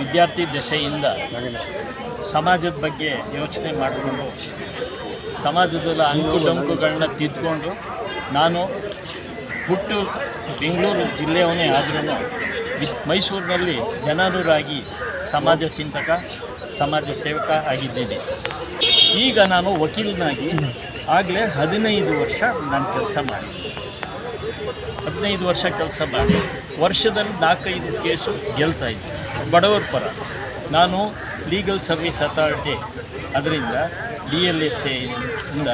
ವಿದ್ಯಾರ್ಥಿ ದಶೆಯಿಂದ ಸಮಾಜದ ಬಗ್ಗೆ ಯೋಚನೆ ಮಾಡಿಕೊಂಡು ಸಮಾಜದಲ್ಲ ಅಂಕು ಡೊಂಕುಗಳನ್ನ ತಿದ್ಕೊಂಡು ನಾನು ಹುಟ್ಟು ಬೆಂಗಳೂರು ಜಿಲ್ಲೆಯವನೇ ಆದ್ರೂ ಮೈಸೂರಿನಲ್ಲಿ ಜನರೂರಾಗಿ ಸಮಾಜ ಚಿಂತಕ, ಸಮಾಜ ಸೇವಕ ಆಗಿದ್ದೇನೆ. ಈಗ ನಾನು ವಕೀಲನಾಗಿ ಆಗಲೇ ಹದಿನೈದು ವರ್ಷ ನಾನು ಕೆಲಸ ಮಾಡಿ. ಹದಿನೈದು ವರ್ಷ ಕೆಲಸ ಮಾಡಿ. ವರ್ಷದಲ್ಲಿ ನಾಲ್ಕೈದು ಕೇಸು ಗೆಲ್ತಾ ಬಡವರ ಪರ. ನಾನು ಲೀಗಲ್ ಸರ್ವಿಸ್ ಅಥಾರಿಟಿ ಅದರಿಂದ ಡಿ ಎಲ್ ಎಸ್ ಇಂದ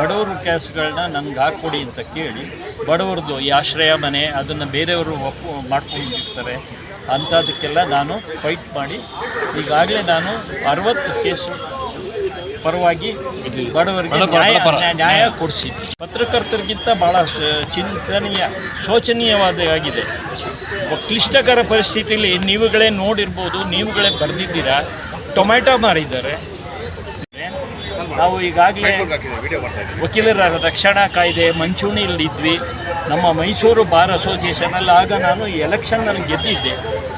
ಬಡವ್ರ ಕ್ಯಾಸ್ಗಳನ್ನ ನನಗೆ ಹಾಕ್ಕೊಡಿ ಅಂತ ಕೇಳಿ ಬಡವ್ರದ್ದು ಈ ಆಶ್ರಯ ಮನೆ ಅದನ್ನು ಬೇರೆಯವರು ಒಪ್ಪು ಮಾಡ್ಕೊಂಡಿರ್ತಾರೆ ಅಂಥದಕ್ಕೆಲ್ಲ ನಾನು ಫೈಟ್ ಮಾಡಿ ಈಗಾಗಲೇ ನಾನು ಅರವತ್ತು ಕೇಸು ಪರವಾಗಿ ಬಡವರಿಗೆ ನ್ಯಾಯ ನ್ಯಾಯ- ಕೊಡಿಸಿದ್ದೆ ಪತ್ರಕರ್ತರಿಗಿಂತ ಭಾಳ ಚಿಂತನೀಯ ಶೋಚನೀಯವಾದ ಆಗಿದೆ. ಕ್ಲಿಷ್ಟಕರ ಪರಿಸ್ಥಿತಿಯಲ್ಲಿ ನೀವುಗಳೇ ನೋಡಿರ್ಬೋದು, ನೀವುಗಳೇ ಬರೆದಿದ್ದೀರಾ? ಟೊಮೆಟೊ ಮಾರಿದ್ದಾರೆ. ನಾವು ಈಗಾಗಲೇ ವಕೀಲರ ರಕ್ಷಣಾ ಕಾಯ್ದೆ ಮಂಚೂಣಿಯಲ್ಲಿದ್ವಿ. ನಮ್ಮ ಮೈಸೂರು ಬಾರ್ ಅಸೋಸಿಯೇಷನಲ್ಲಿ ಆಗ ನಾನು ಎಲೆಕ್ಷನ್ನಲ್ಲಿ ಗೆದ್ದಿದ್ದೆ.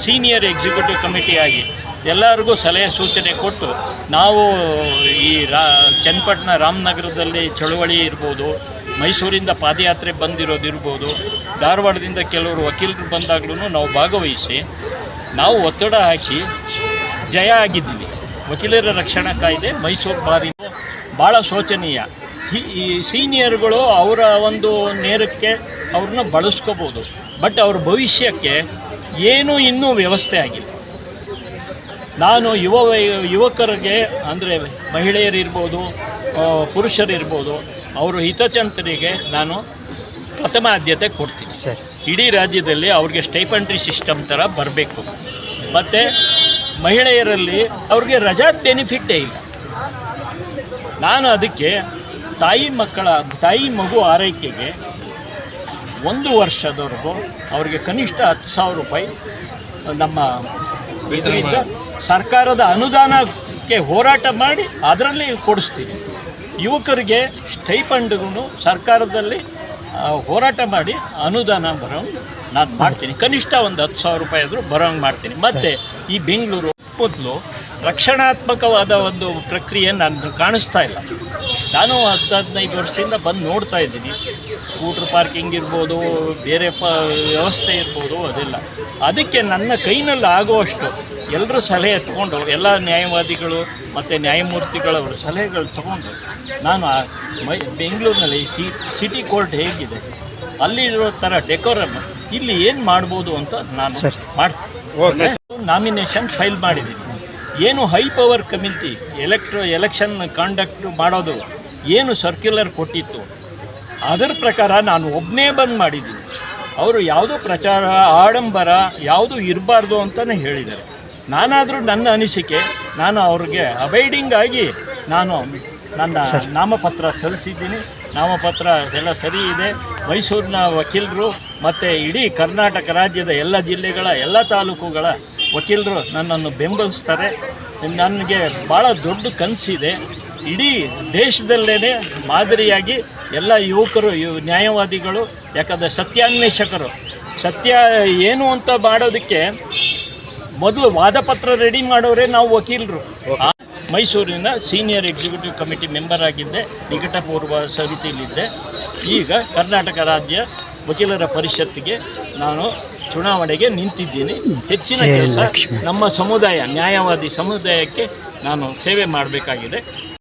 ಸೀನಿಯರ್ ಎಕ್ಸಿಕ್ಯೂಟಿವ್ ಕಮಿಟಿ ಆಗಿ ಎಲ್ಲರಿಗೂ ಸಲಹೆ ಸೂಚನೆ ಕೊಟ್ಟು ನಾವು ಈ ರಾ ಚನ್ನಪಟ್ಟಣ ರಾಮನಗರದಲ್ಲಿ ಚಳುವಳಿ ಇರ್ಬೋದು ಮೈಸೂರಿಂದ ಪಾದಯಾತ್ರೆ ಬಂದಿರೋದಿರ್ಬೋದು ಧಾರವಾಡದಿಂದ ಕೆಲವರು ವಕೀಲರು ಬಂದಾಗ್ಲೂ ನಾವು ಭಾಗವಹಿಸಿ, ನಾವು ಒತ್ತಡ ಹಾಕಿ ಜಯ ಆಗಿದ್ದೀವಿ. ವಕೀಲರ ರಕ್ಷಣಾ ಕಾಯ್ದೆ ಮೈಸೂರು ಬಾರಿ ಭಾಳ ಶೋಚನೀಯ. ಈ ಸೀನಿಯರ್ಗಳು ಅವರ ಒಂದು ನೇರಕ್ಕೆ ಅವ್ರನ್ನ ಬಳಸ್ಕೋಬೋದು. ಬಟ್ ಅವ್ರ ಭವಿಷ್ಯಕ್ಕೆ ಏನೂ ಇನ್ನೂ ವ್ಯವಸ್ಥೆ ಆಗಿಲ್ಲ. ನಾನು ಯುವ, ಯುವಕರಿಗೆ, ಅಂದರೆ ಮಹಿಳೆಯರಿರ್ಬೋದು ಪುರುಷರಿರ್ಬೋದು ಅವರು ಹಿತಚಂತರಿಗೆ ನಾನು ಪ್ರಥಮ ಆದ್ಯತೆ ಕೊಡ್ತೀನಿ. ಸರ್. ಇಡೀ ರಾಜ್ಯದಲ್ಲಿ ಅವ್ರಿಗೆ ಸ್ಟೈಪಂಟ್ರಿ ಸಿಸ್ಟಮ್ ಥರ ಬರಬೇಕು. ಮತ್ತು ಮಹಿಳೆಯರಲ್ಲಿ ಅವ್ರಿಗೆ ರಜಾ ಬೆನಿಫಿಟ್ಟೇ ಇಲ್ಲ. ನಾನು ಅದಕ್ಕೆ ತಾಯಿ ಮಕ್ಕಳ ತಾಯಿ ಮಗು ಆರೈಕೆಗೆ ಒಂದು ವರ್ಷದವರೆಗೂ ಅವ್ರಿಗೆ ಕನಿಷ್ಠ ಹತ್ತು ಸಾವಿರ ರೂಪಾಯಿ ನಮ್ಮ ಇದರಿಂದ ಸರ್ಕಾರದ ಅನುದಾನಕ್ಕೆ ಹೋರಾಟ ಮಾಡಿ ಅದರಲ್ಲಿ ಕೊಡಿಸ್ತೀನಿ. ಯುವಕರಿಗೆ ಸ್ಟೈಪಂಡ್ಗೂ ಸರ್ಕಾರದಲ್ಲಿ ಹೋರಾಟ ಮಾಡಿ ಅನುದಾನ ಬರೋ ನಾನು ಮಾಡ್ತೀನಿ. ಕನಿಷ್ಠ ಒಂದು ಹತ್ತು ಸಾವಿರ ರೂಪಾಯಿ ಆದರೂ ಬರೋಂಗೆ ಮಾಡ್ತೀನಿ. ಮತ್ತು ಈ ಬೆಂಗಳೂರು ಮೊದಲು ರಕ್ಷಣಾತ್ಮಕವಾದ ಒಂದು ಪ್ರಕ್ರಿಯೆ ನಾನು ಕಾಣಿಸ್ತಾ ಇಲ್ಲ. ನಾನು ಹತ್ತು ಹದಿನೈದು ವರ್ಷದಿಂದ ಬಂದು ನೋಡ್ತಾ ಇದ್ದೀನಿ. ಸ್ಕೂಟ್ರ್ ಪಾರ್ಕಿಂಗ್ ಇರ್ಬೋದು, ಬೇರೆ ಪ, ವ್ಯವಸ್ಥೆ ಇರ್ಬೋದು, ಅದೆಲ್ಲ. ಅದಕ್ಕೆ ನನ್ನ ಕೈನಲ್ಲಿ ಆಗುವಷ್ಟು ಎಲ್ಲರೂ ಸಲಹೆ ತಗೊಂಡು ಎಲ್ಲ ನ್ಯಾಯವಾದಿಗಳು ಮತ್ತು ನ್ಯಾಯಮೂರ್ತಿಗಳವರು ಸಲಹೆಗಳು ತಗೊಂಡು ನಾನು ಆ ಮೈ ಬೆಂಗಳೂರಿನಲ್ಲಿ ಸಿ ಸಿಟಿ ಕೋರ್ಟ್ ಹೇಗಿದೆ. ಅಲ್ಲಿರೋ ಥರ ಡೆಕೋರಮ್ ಇಲ್ಲಿ ಏನು ಮಾಡ್ಬೋದು ಅಂತ ನಾನು ಸರಿ. ಮಾಡ್ತೀನಿ. ನಾಮಿನೇಷನ್ ಫೈಲ್ ಮಾಡಿದ್ದೀನಿ. ಏನು high power committee electro election conduct ಮಾಡೋದು ಏನು ಸರ್ಕ್ಯುಲರ್ ಕೊಟ್ಟಿತ್ತು? ಅದರ ಪ್ರಕಾರ ನಾನು ಒಬ್ಬನೇ ಬಂದ್ ಮಾಡಿದ್ದೀನಿ. ಅವರು ಯಾವುದೋ ಪ್ರಚಾರ ಆಡಂಬರ ಯಾವುದು ಇರಬಾರ್ದು ಅಂತಲೇ ಹೇಳಿದ್ದಾರೆ. ನಾನಾದರೂ ನನ್ನ ಅನಿಸಿಕೆ ನಾನು ಅವ್ರಿಗೆ ಅಬೈಡಿಂಗ್ ಆಗಿ ನಾನು ನನ್ನ ನಾಮಪತ್ರ ಸಲ್ಲಿಸಿದ್ದೀನಿ. ನಾಮಪತ್ರ ಎಲ್ಲ ಸರಿ ಇದೆ. ಮೈಸೂರಿನ ವಕೀಲರು ಮತ್ತು ಇಡೀ ಕರ್ನಾಟಕ ರಾಜ್ಯದ ಎಲ್ಲ ಜಿಲ್ಲೆಗಳ ಎಲ್ಲ ತಾಲೂಕುಗಳ ವಕೀಲರು ನನ್ನನ್ನು ಬೆಂಬಲಿಸ್ತಾರೆ. ನನಗೆ ಭಾಳ ದೊಡ್ಡ ಕನಸಿದೆ. ಇಡೀ ದೇಶದಲ್ಲೇ ಮಾದರಿಯಾಗಿ ಎಲ್ಲ ಯುವಕರು ಯು ನ್ಯಾಯವಾದಿಗಳು ಯಾಕಂದರೆ ಸತ್ಯಾನ್ವೇಷಕರು. ಸತ್ಯ ಏನು ಅಂತ ಮಾಡೋದಕ್ಕೆ ಮೊದಲು ವಾದಪತ್ರ ರೆಡಿ ಮಾಡೋರೇ ನಾವು ವಕೀಲರು. ಮೈಸೂರಿನ ಸೀನಿಯರ್ ಎಕ್ಸಿಕ್ಯೂಟಿವ್ ಕಮಿಟಿ ಮೆಂಬರ್ ಆಗಿದ್ದೆ ನಿಕಟಪೂರ್ವ ಸಮಿತಿಯಲ್ಲಿದ್ದೆ. ಈಗ ಕರ್ನಾಟಕ ರಾಜ್ಯ ವಕೀಲರ ಪರಿಷತ್ತಿಗೆ ನಾನು ಚುನಾವಣೆಗೆ ನಿಂತಿದ್ದೀನಿ. ಹೆಚ್ಚಿನ ಕೆಲಸ ನಮ್ಮ ಸಮುದಾಯ ನ್ಯಾಯವಾದಿ ಸಮುದಾಯಕ್ಕೆ ನಾನು ಸೇವೆ ಮಾಡಬೇಕಾಗಿದೆ.